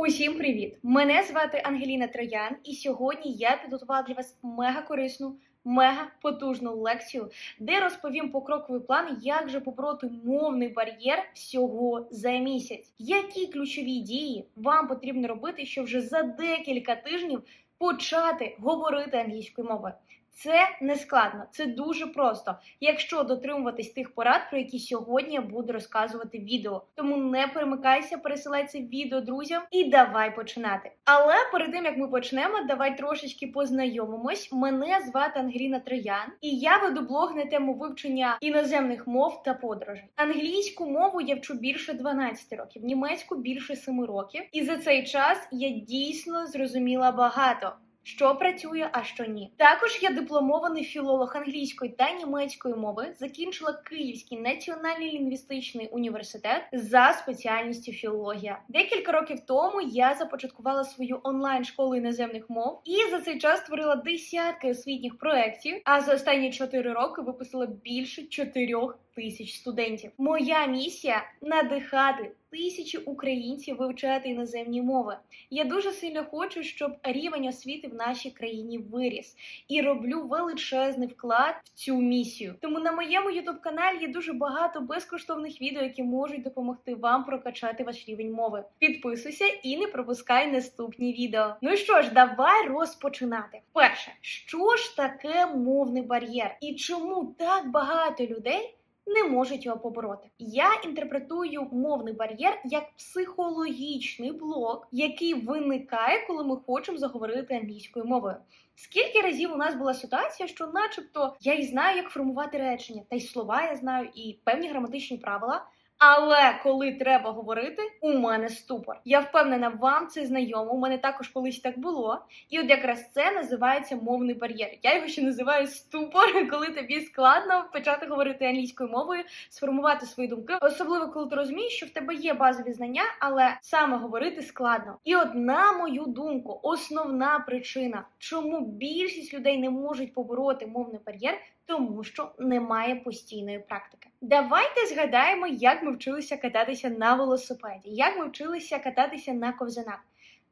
Усім привіт! Мене звати Ангеліна Троян, і сьогодні я підготувала для вас мега корисну, мега потужну лекцію, де розповім покроковий план, як же побороти мовний бар'єр всього за місяць. Які ключові дії вам потрібно робити, щоб вже за декілька тижнів почати говорити англійською мовою? Це не складно, це дуже просто, якщо дотримуватись тих порад, про які сьогодні я буду розказувати відео. Тому не перемикайся, пересилай це відео друзям і давай починати. Але перед тим як ми почнемо, давай трошечки познайомимось. Мене звати Ангеліна Троян, і я веду блог на тему вивчення іноземних мов та подорожей. Англійську мову я вчу більше 12 років, німецьку більше 7 років. І за цей час я дійсно зрозуміла багато що працює, а що ні. Також я дипломований філолог англійської та німецької мови, закінчила Київський національний лінгвістичний університет за спеціальністю філологія. Декілька років тому я започаткувала свою онлайн школу іноземних мов і за цей час створила десятки освітніх проєктів. А за останні 4 роки випустила більше 4 тисяч студентів. Моя місія надихати тисячі українців вивчати іноземні мови. Я дуже сильно хочу, щоб рівень освіти в нашій країні виріс і роблю величезний вклад в цю місію. Тому на моєму youtube каналі є дуже багато безкоштовних відео, які можуть допомогти вам прокачати ваш рівень мови. Підписуйся і не пропускай наступні відео. Ну що ж, давай розпочинати. Перше, що ж таке мовний бар'єр і чому так багато людей? Не можуть його побороти. Я інтерпретую мовний бар'єр як психологічний блок, який виникає, коли ми хочемо заговорити англійською мовою. Скільки разів у нас була ситуація, що, начебто, я і знаю, як формувати речення, та й слова я знаю, і певні граматичні правила. Але коли треба говорити, у мене ступор. Я впевнена, вам це знайомо. У мене також колись так було. І от якраз це називається мовний бар'єр. Я його ще називаю ступор, коли тобі складно почати говорити англійською мовою, сформувати свої думки, особливо коли ти розумієш, що в тебе є базові знання, але саме говорити складно. І от на мою думку, основна причина, чому більшість людей не можуть побороти мовний бар'єр, тому що немає постійної практики. Давайте згадаємо, як ми вчилися кататися на велосипеді, як ми вчилися кататися на ковзанах.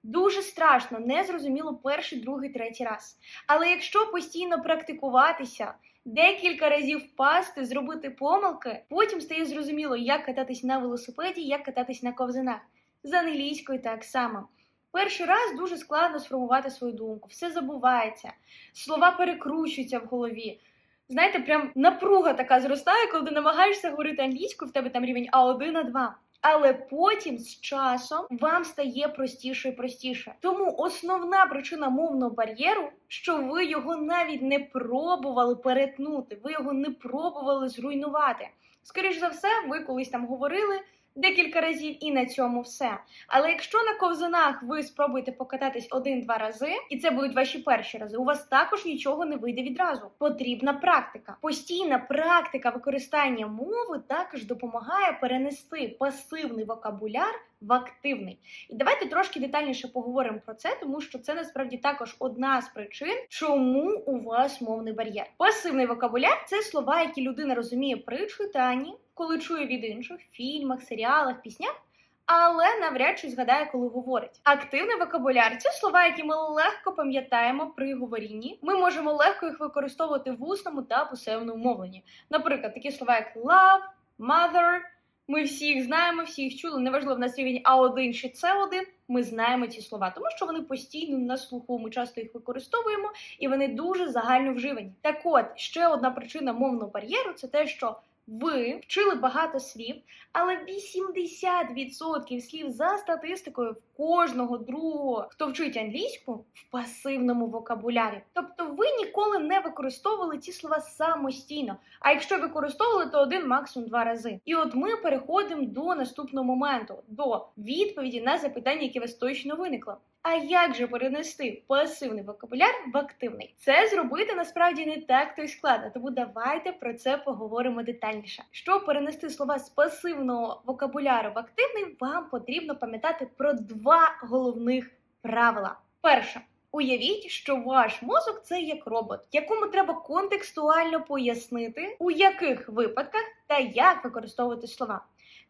Дуже страшно, незрозуміло перший, другий, третій раз. Але якщо постійно практикуватися, декілька разів впасти, зробити помилки, потім стає зрозуміло, як кататись на велосипеді, як кататись на ковзанах. З англійською так само. Перший раз дуже складно сформувати свою думку, все забувається, слова перекручуються в голові. Знаєте, прям напруга така зростає, коли ти намагаєшся говорити англійською, в тебе там рівень А1, А2. Але потім з часом вам стає простіше і простіше. Тому основна причина мовного бар'єру, що ви його навіть не пробували перетнути, ви його не пробували зруйнувати. Скоріше за все, ви колись там говорили декілька разів, і на цьому все. Але якщо на ковзанах ви спробуєте покататись один-два рази, і це будуть ваші перші рази, у вас також нічого не вийде відразу. Потрібна практика. Постійна практика використання мови також допомагає перенести пасивний вокабуляр. В активний, і давайте трошки детальніше поговоримо про це, тому що це насправді також одна з причин, чому у вас мовний бар'єр. Пасивний вокабуляр це слова, які людина розуміє при читанні, коли чує від інших фільмах, серіалах, піснях. Але навряд чи згадає, коли говорить. Активний вокабуляр це слова, які ми легко пам'ятаємо при говорінні. Ми можемо легко їх використовувати в усному та писемному мовленні. Наприклад, такі слова, як love, mother. Ми всі їх знаємо, всі їх чули. Неважливо, в нас рівень А1 чи С1, Ми знаємо ці слова, тому що вони постійно на слуху. Ми часто їх використовуємо, і вони дуже загально вживані. Так, от ще одна причина мовного бар'єру це те, що ви вчили багато слів, але 80% слів за статистикою в кожного другого, хто вчить англійську, в пасивному вокабулярі. Тобто ви ніколи не використовували ці слова самостійно. А якщо використовували, то один максимум два рази. І от ми переходимо до наступного моменту, до відповіді на запитання, яке вас точно виникло. А як же перенести пасивний вокабуляр в активний? Це зробити насправді не так то й складно, тому давайте про це поговоримо детальніше. Щоб перенести слова з пасивного вокабуляру в активний, вам потрібно пам'ятати про два головних правила. Перше. Уявіть, що ваш мозок це як робот, якому треба контекстуально пояснити, у яких випадках та як використовувати слова.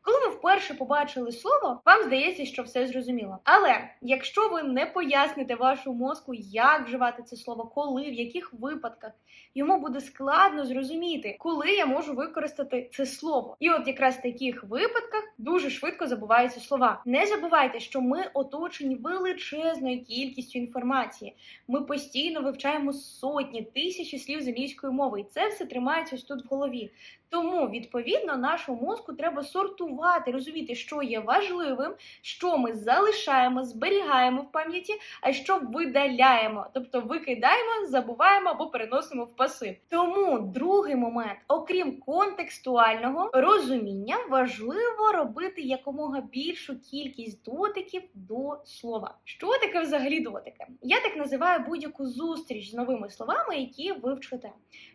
Коли ви вперше побачили слово, вам здається, що все зрозуміло. Але якщо ви не поясните вашому мозку, як вживати це слово, коли, в яких випадках, йому буде складно зрозуміти, коли я можу використати це слово. І от якраз в таких випадках дуже швидко забуваються слова. Не забувайте, що ми оточені величезною кількістю інформації. Ми постійно вивчаємо сотні тисячі слів з англійської мови, і це все тримається ось тут в голові. Тому, відповідно, нашому мозку треба сортувати, розуміти, що є важливим, що ми залишаємо, зберігаємо в пам'яті, а що видаляємо, тобто викидаємо, забуваємо або переносимо в пасив. Тому другий момент, окрім контекстуального розуміння, важливо робити якомога більшу кількість дотиків до слова. Що таке взагалі дотики? Я так називаю будь-яку зустріч з новими словами, які ви вчите.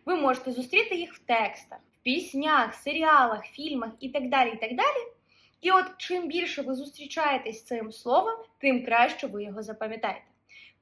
Ви можете зустріти їх в текстах піснях, серіалах, фільмах і так далі. І так далі. І от чим більше ви зустрічаєтесь з цим словом, тим краще ви його запам'ятаєте.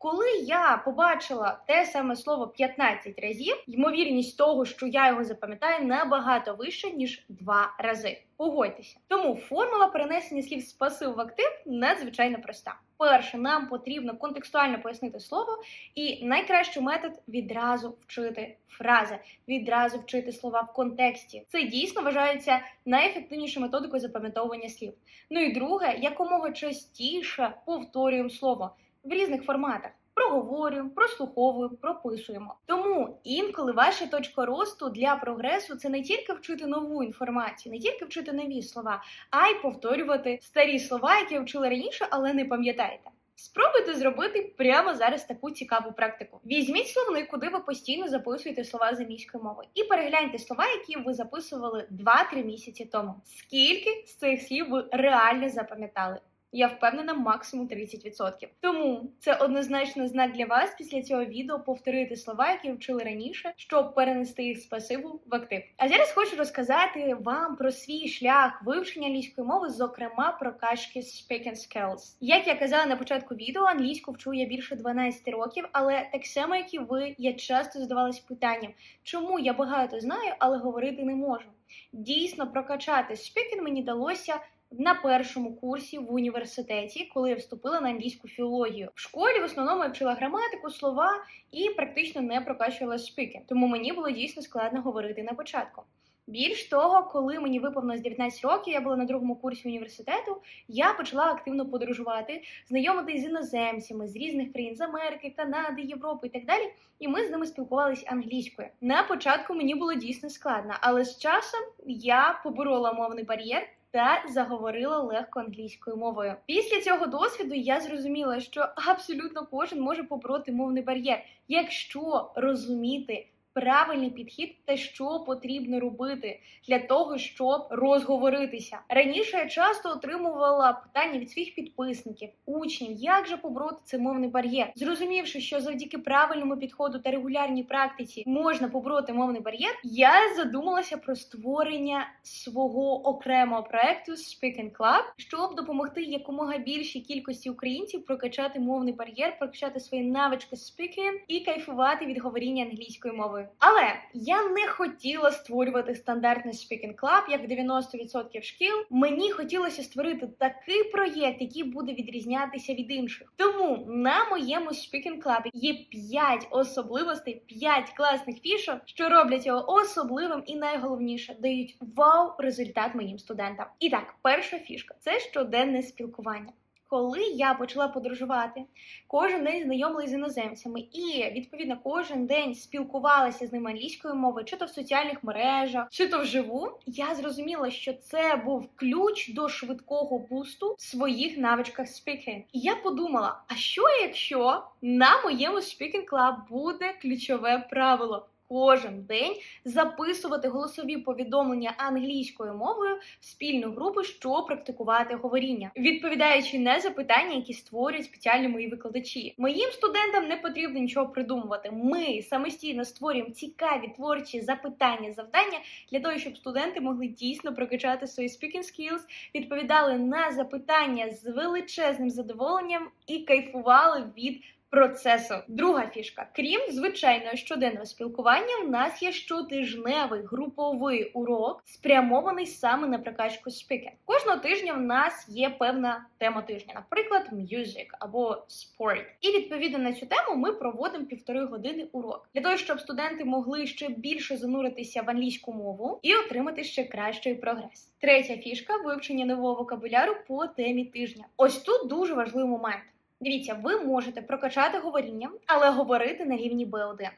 Коли я побачила те саме слово 15 разів, ймовірність того, що я його запам'ятаю, набагато вища, ніж два рази. Погодьтеся. Тому формула перенесення слів з пасив в актив надзвичайно проста. Перше, нам потрібно контекстуально пояснити слово, і найкращий метод відразу вчити фрази, відразу вчити слова в контексті. Це дійсно вважається найефективнішою методикою запам'ятовування слів. Ну і друге, якомога частіше повторюємо слово в різних форматах. Проговорюємо, прослуховуємо, прописуємо. Тому інколи ваша точка росту для прогресу це не тільки вчити нову інформацію, не тільки вчити нові слова, а й повторювати старі слова, які вчили раніше, але не пам'ятаєте. Спробуйте зробити прямо зараз таку цікаву практику. Візьміть словник, куди ви постійно записуєте слова з англійської мови, і перегляньте слова, які ви записували 2-3 місяці тому. Скільки з цих слів ви реально запам'ятали? Я впевнена, максимум 30%. Тому це однозначно знак для вас після цього відео повторити слова, які вчили раніше, щоб перенести їх з пасиву в актив. А зараз хочу розказати вам про свій шлях вивчення англійської мови, зокрема про кашки Speaking Skills. Як я казала на початку відео, англійську вчу я більше 12 років, але так само, як і ви, я часто задавалась питанням, чому я багато знаю, але говорити не можу. Дійсно, прокачати speaking мені далося на першому курсі в університеті, коли я вступила на англійську філологію. В школі в основному я вчила граматику, слова і практично не прокачувала спікінг. Тому мені було дійсно складно говорити на початку. Більш того, коли мені виповнилось 19 років, я була на другому курсі університету, я почала активно подорожувати, знайомитись з іноземцями з різних країн з Америки, Канади, Європи і так далі. І ми з ними спілкувалися англійською. На початку мені було дійсно складно, але з часом я поборола мовний бар'єр та заговорила легко англійською мовою. Після цього досвіду я зрозуміла, що абсолютно кожен може побороти мовний бар'єр, якщо розуміти. Правильний підхід та що потрібно робити для того, щоб розговоритися. Раніше я часто отримувала питання від своїх підписників, учнів, як же побороти цей мовний бар'єр, зрозумівши, що завдяки правильному підходу та регулярній практиці можна побороти мовний бар'єр. Я задумалася про створення свого окремого проекту Speaking Club, щоб допомогти якомога більшій кількості українців прокачати мовний бар'єр, прокачати свої навички speaking і кайфувати від говоріння англійською мовою. Але я не хотіла створювати стандартний Speaking Club, як 90% шкіл. Мені хотілося створити такий проєкт, який буде відрізнятися від інших. Тому на моєму Speaking Club є 5 особливостей, 5 класних фішок, що роблять його особливим і найголовніше дають вау результат моїм студентам. І так, перша фішка це щоденне спілкування. Коли я почала подорожувати, кожен день знайомилася з іноземцями і відповідно кожен день спілкувалася з ними англійською мовою, чи то в соціальних мережах, чи то вживу. Я зрозуміла, що це був ключ до швидкого бусту в своїх навичках speaking. І я подумала: а що якщо на моєму speaking club буде ключове правило? Кожен день записувати голосові повідомлення англійською мовою в спільну групу, щоб практикувати говоріння, відповідаючи на запитання, які створюють спеціальні мої викладачі. Моїм студентам не потрібно нічого придумувати. Ми самостійно створюємо цікаві творчі запитання, завдання для того, щоб студенти могли дійсно прокачати свої speaking skills, відповідали на запитання з величезним задоволенням і кайфували від процесу. Друга фішка. Крім звичайного щоденного спілкування, в нас є щотижневий груповий урок, спрямований саме на прокачку спікінг. Кожного тижня в нас є певна тема тижня, наприклад, music або sport. І відповідно на цю тему ми проводимо півтори години урок для того, щоб студенти могли ще більше зануритися в англійську мову і отримати ще кращий прогрес. Третя фішка вивчення нового вокабуляру по темі тижня. Ось тут дуже важливий момент. Дивіться, ви можете прокачати говоріння, але говорити на рівні B1.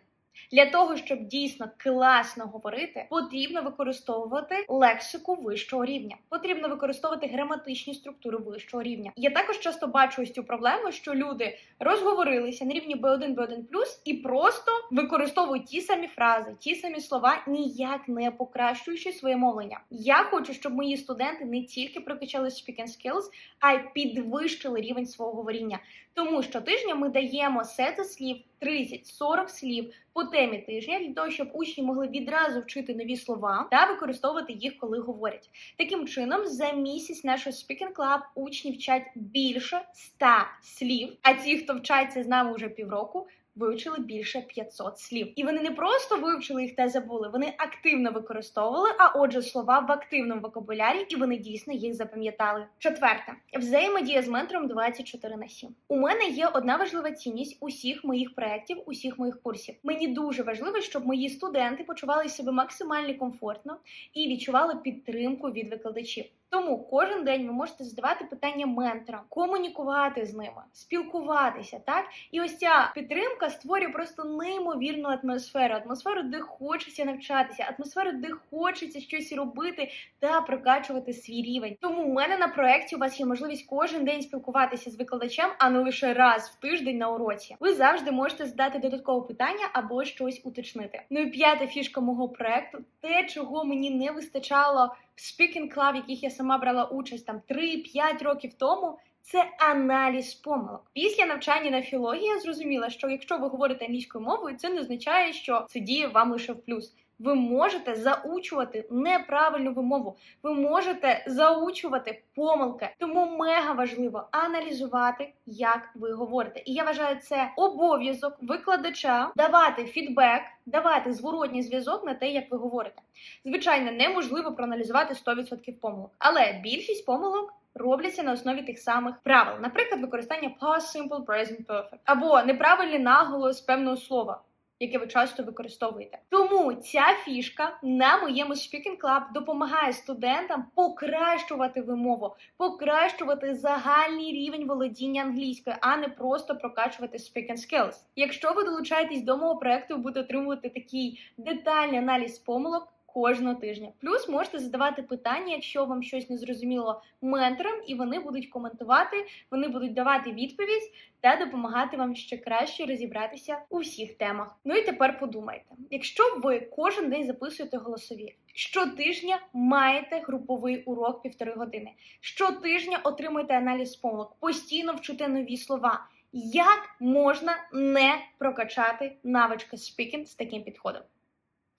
Для того, щоб дійсно класно говорити, потрібно використовувати лексику вищого рівня. Потрібно використовувати граматичні структури вищого рівня. Я також часто бачу ось цю проблему, що люди розговорилися на рівні B1, B1+, і просто використовують ті самі фрази, ті самі слова, ніяк не покращуючи своє мовлення. Я хочу, щоб мої студенти не тільки прокачали speaking skills, а й підвищили рівень свого говоріння. Тому що тижня ми даємо сети слів 30-40 слів по темі тижня для того, щоб учні могли відразу вчити нові слова та використовувати їх, коли говорять. Таким чином, за місяць нашого Speaking Club учні вчать більше 100 слів. А ті, хто вчаться з нами вже півроку. Вивчили більше 500 слів, і вони не просто вивчили їх та забули, вони активно використовували. А отже, слова в активному вокабулярі, і вони дійсно їх запам'ятали. Четверте, взаємодія з ментором 24 на 7. У мене є одна важлива цінність усіх моїх проєктів, усіх моїх курсів. Мені дуже важливо, щоб мої студенти почували себе максимально комфортно і відчували підтримку від викладачів. Тому кожен день ви можете задавати питання менторам, комунікувати з ними, спілкуватися, так і ось ця підтримка створює просто неймовірну атмосферу, атмосферу, де хочеться навчатися, атмосферу, де хочеться щось робити та прокачувати свій рівень. Тому в мене на проєкті у вас є можливість кожен день спілкуватися з викладачем, а не лише раз в тиждень на уроці. Ви завжди можете задати додаткове питання або щось уточнити. Ну і п'ята фішка мого проекту те, чого мені не вистачало Speaking Club, в яких я сама брала участь там 3-5 років тому. Це аналіз помилок. Після навчання на філології я зрозуміла, що якщо ви говорите англійською мовою, це не означає, що це діє вам лише в плюс. Ви можете заучувати неправильну вимову, ви можете заучувати помилки. Тому мега важливо аналізувати, як ви говорите. І я вважаю, це обов'язок викладача давати фідбек, давати зворотній зв'язок на те, як ви говорите. Звичайно, неможливо проаналізувати 100% помилок, але більшість помилок. Робляться на основі тих самих правил, наприклад, використання past simple, present perfect, або неправильний наголос певного слова, яке ви часто використовуєте. Тому ця фішка на моєму Speaking Club допомагає студентам покращувати вимову, покращувати загальний рівень володіння англійською, а не просто прокачувати speaking skills. Якщо ви долучаєтесь до мого проекту, будете отримувати такий детальний аналіз помилок. Кожного тижня. Плюс можете задавати питання, якщо вам щось не зрозуміло менторам, і вони будуть коментувати, вони будуть давати відповідь та допомагати вам ще краще розібратися у всіх темах. Ну і тепер подумайте: якщо ви кожен день записуєте голосові, щотижня маєте груповий урок півтори години, щотижня отримуєте аналіз помилок, постійно вчите нові слова. Як можна не прокачати навички speaking з таким підходом?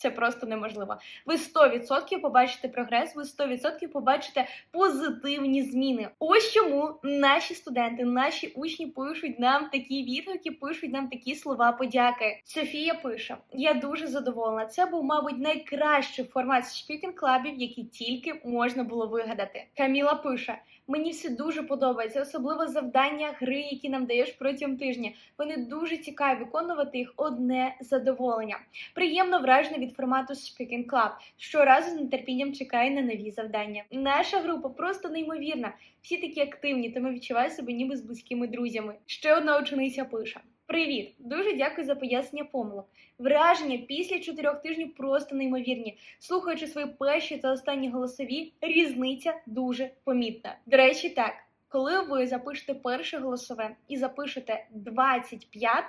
Це просто неможливо. Ви 100% побачите прогрес, ви 100% побачите позитивні зміни. Ось чому наші студенти, наші учні пишуть нам такі відгуки, пишуть нам такі слова подяки. Софія пише: Я дуже задоволена. Це був, мабуть, найкращий формат спікінг клабів, який тільки можна було вигадати. Каміла пише. Мені все дуже подобається, особливо завдання гри, які нам даєш протягом тижня. Вони дуже цікаві виконувати їх одне задоволення. Приємно враження від формату Speaking Club. Щоразу з нетерпінням чекає на нові завдання. Наша група просто неймовірна. Всі такі активні, тому відчуваю себе ніби з близькими друзями. Ще одна учениця пише. Привіт! Дуже дякую за пояснення помилок. Враження після чотирьох тижнів просто неймовірні. Слухаючи свої перші та останні голосові, різниця дуже помітна. До речі, так, коли ви запишете перше голосове і запишете 25,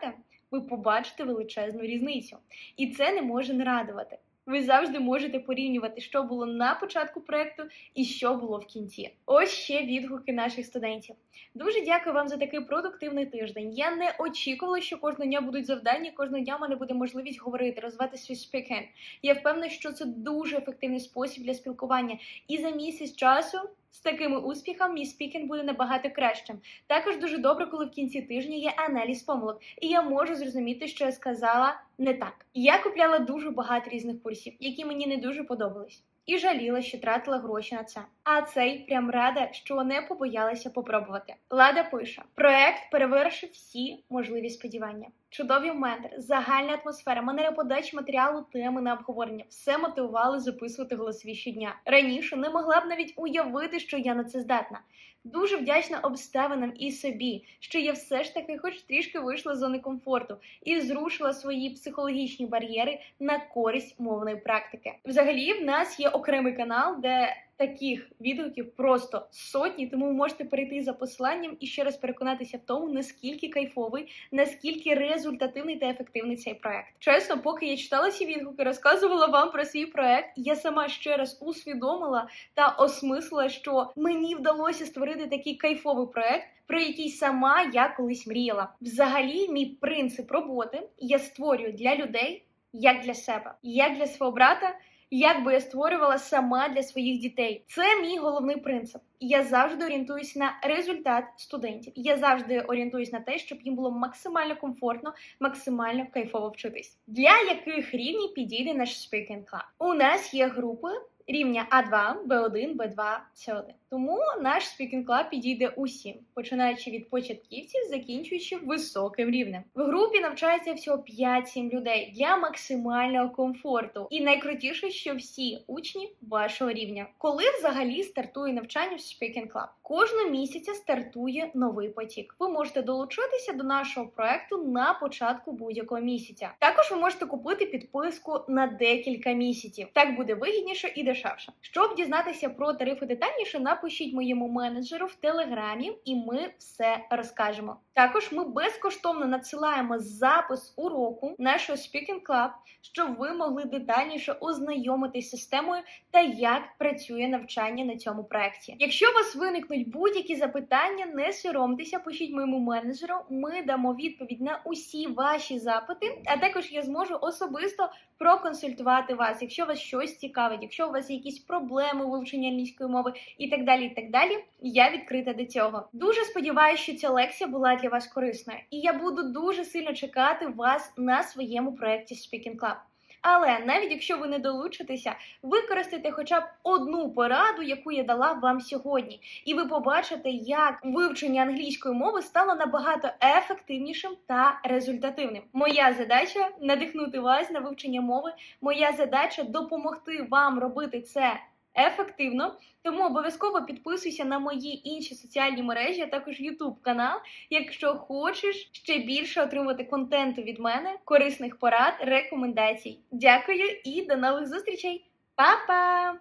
ви побачите величезну різницю. І це не може не радувати. Ви завжди можете порівнювати, що було на початку проекту і що було в кінці. Ось ще відгуки наших студентів. Дуже дякую вам за такий продуктивний тиждень. Я не очікувала, що кожного дня будуть завдання, кожного дня в мене буде можливість говорити, розвивати свій спікінг. Я впевнена, що це дуже ефективний спосіб для спілкування. І за місяць часу З такими успіхами мій спікінг буде набагато кращим. Також дуже добре, коли в кінці тижня є аналіз помилок, і я можу зрозуміти, що я сказала не так. Я купляла дуже багато різних курсів, які мені не дуже подобались. І жаліла, що тратила гроші на це. А цей прям рада, що не побоялася попробувати. Лада пише: проект перевершив всі можливі сподівання. Чудові ментор, загальна атмосфера, манера подачі матеріалу, теми на обговорення все мотивувало записувати голосові щодня. Раніше не могла б навіть уявити, що я на це здатна. Дуже вдячна обставинам і собі, що я все ж таки, хоч трішки вийшла з зони комфорту і зрушила свої психологічні бар'єри на користь мовної практики. Взагалі, в нас є окремий канал, де таких відгуків просто сотні, тому ви можете перейти за посиланням і ще раз переконатися в тому, наскільки кайфовий, наскільки результативний та ефективний цей проект. Чесно, поки я читала ці відгуки, розказувала вам про свій проект, я сама ще раз усвідомила та осмислила, що мені вдалося створити такий кайфовий проект. Про який сама я колись мріяла. Взагалі, мій принцип роботи я створюю для людей як для себе, як для свого брата, як би я створювала сама для своїх дітей. Це мій головний принцип. Я завжди орієнтуюсь на результат студентів. Я завжди орієнтуюсь на те, щоб їм було максимально комфортно, максимально кайфово вчитись. Для яких рівнів підійде наш Speaking Club? У нас є групи. Рівня А2, Б1, Б2, С1. Тому наш Speaking Club підійде усім, починаючи від початківців, закінчуючи високим рівнем. В групі навчається всього 5-7 людей для максимального комфорту. І найкрутіше, що всі учні вашого рівня. Коли взагалі стартує навчання в Speaking Club? Кожного місяця стартує новий потік. Ви можете долучитися до нашого проекту на початку будь-якого місяця. Також ви можете купити підписку на декілька місяців. Так буде вигідніше і дешевше. Щоб дізнатися про тарифи детальніше, напишіть моєму менеджеру в телеграмі, і ми все розкажемо. Також ми безкоштовно надсилаємо запис уроку нашого Speaking Club, щоб ви могли детальніше ознайомитись з системою та як працює навчання на цьому проекті. Якщо у вас виникнуть будь-які запитання, не соромтеся, пишіть моєму менеджеру. Ми дамо відповідь на усі ваші запити, а також я зможу особисто проконсультувати вас, якщо вас щось цікавить, якщо у вас є якісь проблеми у вивченні англійської мови і так далі. І так далі, я відкрита до цього. Дуже сподіваюся, що ця лекція була для вас корисною, і я буду дуже сильно чекати вас на своєму проєкті Speaking Club. Але навіть якщо ви не долучитеся, використайте хоча б одну пораду, яку я дала вам сьогодні, і ви побачите, як вивчення англійської мови стало набагато ефективнішим та результативним. Моя задача надихнути вас на вивчення мови. Моя задача допомогти вам робити це ефективно. Тому обов'язково підписуйся на мої інші соціальні мережі, а також YouTube канал, якщо хочеш ще більше отримати контенту від мене, корисних порад, рекомендацій. Дякую і до нових зустрічей! Па-па!